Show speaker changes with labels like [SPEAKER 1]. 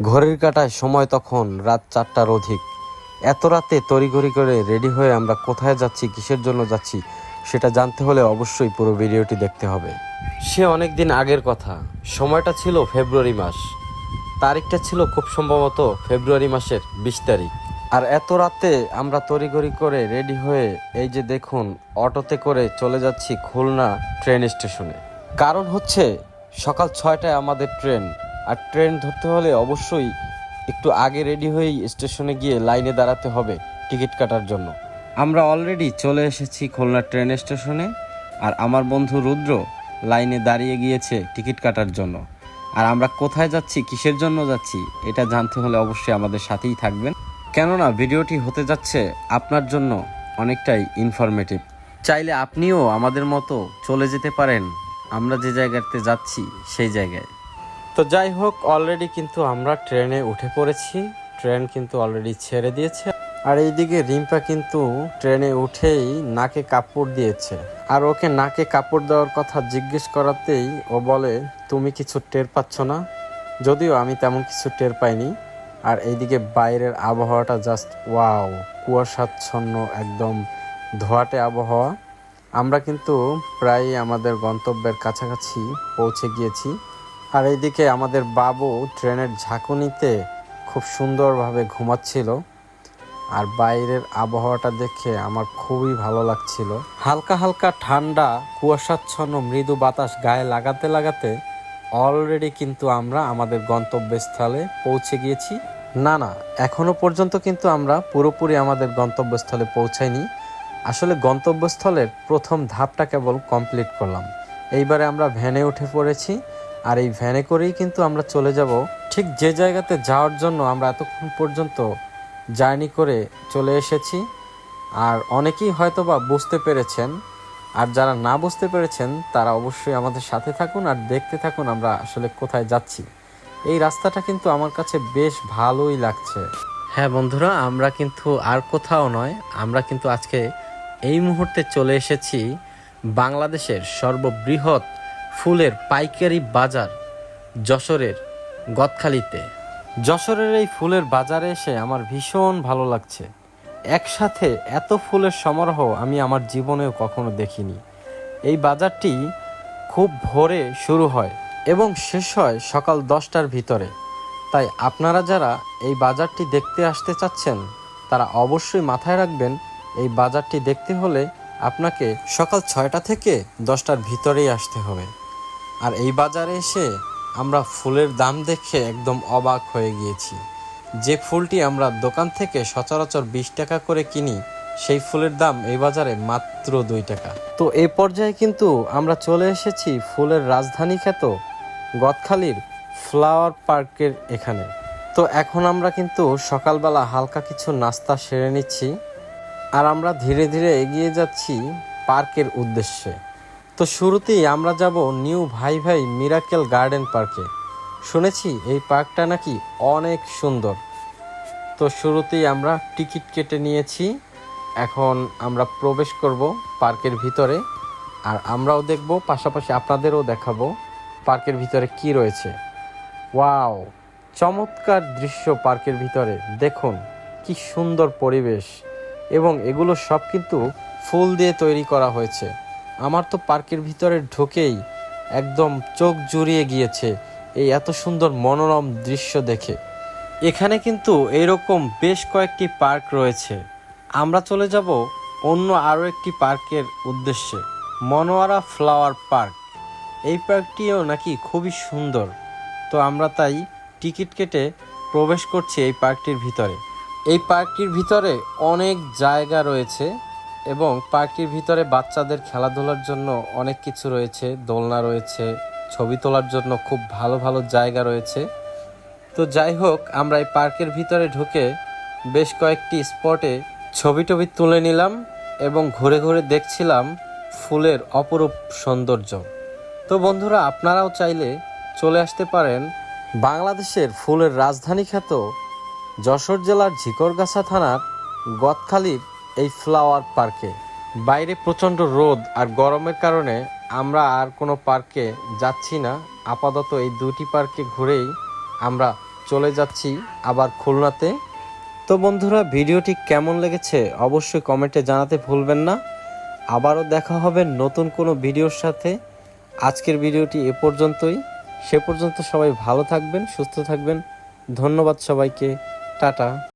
[SPEAKER 1] ঘড়ির কাটায় সময় তখন রাত চারটার অধিক। এত রাতে তড়িঘড়ি করে রেডি হয়ে আমরা কোথায় যাচ্ছি, কিসের জন্য যাচ্ছি, সেটা জানতে হলে অবশ্যই পুরো ভিডিওটি দেখতে হবে। সে অনেক দিন আগের কথা। সময়টা ছিল ফেব্রুয়ারি মাস। তারিখটা ছিল খুব সম্ভবত ফেব্রুয়ারি মাসের বিশ তারিখ। আর এত রাতে আমরা তড়িঘড়ি করে রেডি হয়ে এই যে দেখুন, অটোতে করে চলে যাচ্ছি খুলনা ট্রেন স্টেশনে। কারণ হচ্ছে সকাল ছয়টায় আমাদের ট্রেন আর ট্রেন ধরতে হলে অবশ্যই একটু আগে রেডি হয়েই স্টেশনে গিয়ে লাইনে দাঁড়াতে হবে টিকিট কাটার জন্য। আমরা অলরেডি চলে এসেছি খুলনা ট্রেন স্টেশনে আর আমার বন্ধু রুদ্র লাইনে দাঁড়িয়ে গিয়েছে টিকিট কাটার জন্য। আর আমরা কোথায় যাচ্ছি, কিসের জন্য যাচ্ছি, এটা জানতে হলে অবশ্যই আমাদের সাথেই থাকবেন। কেননা ভিডিওটি হতে যাচ্ছে আপনার জন্য অনেকটাই ইনফরমেটিভ চাইলে আপনিও আমাদের মতো চলে যেতে পারেন। আমরা যে জায়গাতে যাচ্ছি, সেই জায়গায়। তো যাই হোক অলরেডি কিন্তু আমরা ট্রেনে উঠে পড়েছি। ট্রেন কিন্তু অলরেডি ছেড়ে দিয়েছে। আর এইদিকে রিম্পা কিন্তু ট্রেনে উঠেই নাকে কাপড় দিয়েছে। আর ওকে নাকে কাপড় দেওয়ার কথা জিজ্ঞেস করাতেই ও বলে, তুমি কিছু টের পাচ্ছ না? যদিও আমি তেমন কিছু টের পাইনি। আর এইদিকে বাইরের আবহাওয়াটা জাস্ট ওয়াও কুয়াশাচ্ছন্ন একদম ধোয়াটে আবহাওয়া। আমরা কিন্তু প্রায় আমাদের গন্তব্যের কাছাকাছি পৌঁছে গিয়েছি। আর এইদিকে আমাদের বাবু ট্রেনের ঝাঁকুনিতে খুব সুন্দরভাবে ঘুমাচ্ছিল। আর বাইরের আবহাওয়াটা দেখে আমার খুবই ভালো লাগছিল। হালকা হালকা ঠান্ডা, কুয়াশাচ্ছন্ন, মৃদু বাতাস গায়ে লাগাতে লাগাতে অলরেডি কিন্তু আমরা আমাদের গন্তব্যস্থলে পৌঁছে গিয়েছি। না না, এখনও পর্যন্ত কিন্তু আমরা পুরোপুরি আমাদের গন্তব্যস্থলে পৌঁছাইনি। আসলে গন্তব্যস্থলের প্রথম ধাপটা কেবল কমপ্লিট করলাম। এইবারে আমরা ভ্যানে উঠে পড়েছি। আর এই ভ্যানে করেই কিন্তু আমরা চলে যাব। ঠিক যে জায়গাতে যাওয়ার জন্য আমরা এতক্ষণ পর্যন্ত জার্নি করে চলে এসেছি। আর অনেকেই হয়তোবা বুঝতে পেরেছেন, আর যারা না বুঝতে পেরেছেন, তারা অবশ্যই আমাদের সাথে থাকুন আর দেখতে থাকুন আমরা আসলে কোথায় যাচ্ছি। এই রাস্তাটা কিন্তু আমার কাছে বেশ ভালোই লাগছে। হ্যাঁ বন্ধুরা, আমরা কিন্তু আর কোথাও নয়, আমরা কিন্তু আজকে এই মুহূর্তে চলে এসেছি বাংলাদেশের সর্ববৃহৎ ফুলের পাইকারি বাজার যশোরের গদখালিতে। যশোরের এই ফুলের বাজারে এসে আমার ভীষণ ভালো লাগছে। একসাথে এত ফুলের সমারোহ আমি আমার জীবনেও কখনো দেখিনি। এই বাজারটি খুব ভোরে শুরু হয় এবং শেষ হয় সকাল দশটার ভিতরে। তাই আপনারা যারা এই বাজারটি দেখতে আসতে চাচ্ছেন, তারা অবশ্যই মাথায় রাখবেন, এই বাজারটি দেখতে হলে আপনাকে সকাল ছয়টা থেকে দশটার ভিতরেই আসতে হবে। আর এই বাজারে এসে আমরা ফুলের দাম দেখে একদম অবাক হয়ে গিয়েছি। যে ফুলটি আমরা দোকান থেকে সচরাচর বিশ টাকা করে কিনি, সেই ফুলের দাম এই বাজারে মাত্র দুই টাকা। তো এ পর্যায়ে কিন্তু আমরা চলে এসেছি ফুলের রাজধানী খ্যাত গদখালির ফ্লাওয়ার পার্কের এখানে। তো এখন আমরা কিন্তু সকালবেলা হালকা কিছু নাস্তা সেরে নিচ্ছি, আর আমরা ধীরে ধীরে এগিয়ে যাচ্ছি পার্কের উদ্দেশ্যে। তো শুরুতেই আমরা যাব নিউ ভাই ভাই মিরাকেল গার্ডেন পার্কে। শুনেছি এই পার্কটা নাকি অনেক সুন্দর। তো শুরুতেই আমরা টিকিট কেটে নিয়েছি। এখন আমরা প্রবেশ করব পার্কের ভিতরে। আর আমরাও দেখব, পাশাপাশি আপনাদেরও দেখাবো পার্কের ভিতরে কি রয়েছে। ওয়াও, চমৎকার দৃশ্য পার্কের ভিতরে। দেখুন, কি সুন্দর পরিবেশ। এবং এগুলো সব কিন্তু ফুল দিয়ে তৈরি করা হয়েছে। আমার তো পার্কের ভিতরে ঢুকেই একদম চোখ জুড়িয়ে গিয়েছে এই এত সুন্দর মনোরম দৃশ্য দেখে। এখানে কিন্তু এরকম বেশ কয়েকটি পার্ক রয়েছে। আমরা চলে যাব অন্য আরও একটি পার্কের উদ্দেশ্যে, মনোয়ারা ফ্লাওয়ার পার্ক। এই পার্কটিও নাকি খুবই সুন্দর। তো আমরা তাই টিকিট কেটে প্রবেশ করছি এই পার্কটির ভিতরে। এই পার্কটির ভিতরে অনেক জায়গা রয়েছে। এবং পার্কটির ভিতরে বাচ্চাদের খেলাধুলার জন্য অনেক কিছু রয়েছে, দোলনা রয়েছে, ছবি তোলার জন্য খুব ভালো ভালো জায়গা রয়েছে। তো যাই হোক, আমরা এই পার্কের ভিতরে ঢুকে বেশ কয়েকটি স্পটে ছবি টবি তুলে নিলাম এবং ঘুরে ঘুরে দেখছিলাম ফুলের অপরূপ সৌন্দর্য। তো বন্ধুরা, আপনারাও চাইলে চলে আসতে পারেন বাংলাদেশের ফুলের রাজধানী খ্যাত যশোর জেলার ঝিকরগাছা থানার গদখালির এই ফ্লাওয়ার পার্কে। বাইরে প্রচণ্ড রোদ আর গরমের কারণে আমরা আর কোনো পার্কে যাচ্ছি না। আপাতত এই দুটি পার্কে ঘুরেই আমরা চলে যাচ্ছি আবার খুলনাতে। তো বন্ধুরা, ভিডিওটি কেমন লেগেছে অবশ্যই কমেন্টে জানাতে ভুলবেন না। আবারও দেখা হবে নতুন কোনো ভিডিওর সাথে। আজকের ভিডিওটি এ পর্যন্তই। সে পর্যন্ত সবাই ভালো থাকবেন, সুস্থ থাকবেন। ধন্যবাদ সবাইকে। টাটা।